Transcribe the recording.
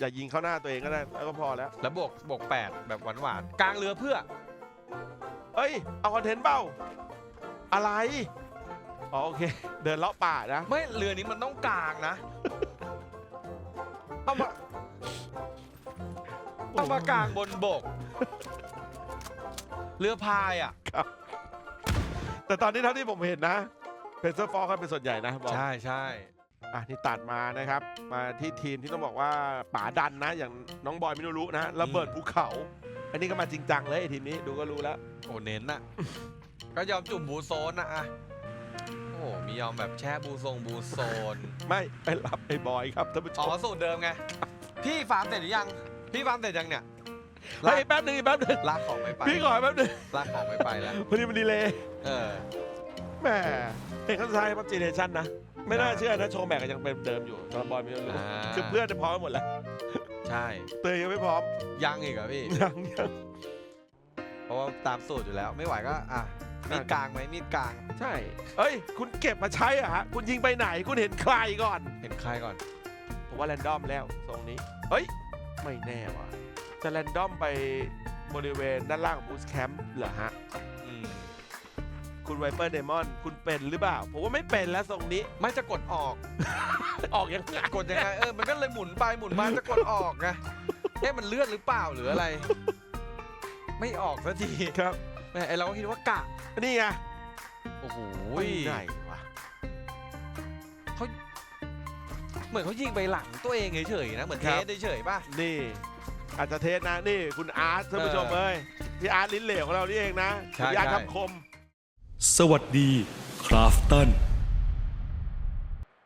อย่ายิงเข้าหน้าตัวเองก็ได้แล้วก็พอแล้วแล้วบวกบวกแปดแบบหวานๆกลางเรือเพื่อ เอ้ย เอาคอนเทนต์เปล่าอะไรอ๋อโอเค เดินเลาะป่านะ ไม่เรือนี้มันต้องกลางนะเอามาเอามากลางบนบก เรือพายอะ แต่ตอนนี้เท่าที่ผมเห็นนะเพนเซอร์ฟอร์กันเป็นส่วนใหญ่นะบอก ใช่ใช่ อะนี่ตัดมานะครับ มาที่ทีมที่ต้องบอกว่าป่าดันนะ อย่างน้องบอยมิโนรุนะระเบิดภูเขา อันนี้ก็มาจริงจังเลยไอ้ทีมนี้ดูก็รู้แล้ว โอ้เน้นน่ะ ก็ยอมจุ่มบูโซนนะอะโอ้มียอมแบบแช่บูทรงบูโซนไม่ไปรับไอ้บอยครับท่านผู้ชอ๋อมสูตรเดิมไง พี่ฟาร์มเสร็จหรือยัง พี่ฟาร์มเสร็จยังเนี่ยเฮ้ยแป๊บหนึงแป๊บหนึงลากของไม่ไปพี่ขอแป๊บหนึงลากของไม่ไปแล้วพอดีมันดีเลยเออแหมเห็นข้างซ้ายพับจีเนชั่นนะ ไม่น่าเชื่อนะโชว์แบกก็ยังเป็นเดิมอยู่สำหรับบอยมิโนรุอ่า คือเพื่อนจะพร้อมกันหมดแล้วใช่ เตยยังไม่พร้อมยังอีกเหรอพี่ ยังยัง เพราะว่าตามสูตรอยู่แล้ว ไม่ไหวก็อะ มีดกลางไหมมีดกลาง ใช่ เอ้ย คุณเก็บมาใช้เหรอะฮะ คุณยิงไปไหน คุณเห็นใครก่อน เห็นใครก่อน ผมว่าแรนดอมแล้วทรงนี้ เฮ้ย ไม่แน่ว่ะ จะแรนดอมไปบริเวณด้านล่างของบูสแคมป์เหรอฮะ อืม คุณไวเปอร์เดมอนคุณเป็นหรือเปล่า ผมว่าไม่เป็นแล้วทรงนี้ ไม่จะกดออก ออกยังไงกดยังไงเออมันก็เลยหมุนไปหมุนมาจะกดออกไงเอ๊ะมันเลื่อนหรือเปล่าหรืออะไร ไม่ออกสักทีครับแหม่ไอเราก็คิดว่ากะนี่ไงโอ้โหไม่ไหนวะเหมือนเขายิงไปหลังตัวเองเฉยๆนะเหมือนเทสเฉยๆป่ะนี่ อาจจะเทสนะนี่คุณอาร์ตท่านผู้ชมเออเอ้ยพี่อาร์ตลิ้นเหลวของเรานี่เองนะใช่พี่อาร์ตใช่คำคม สวัสดี คราฟตัน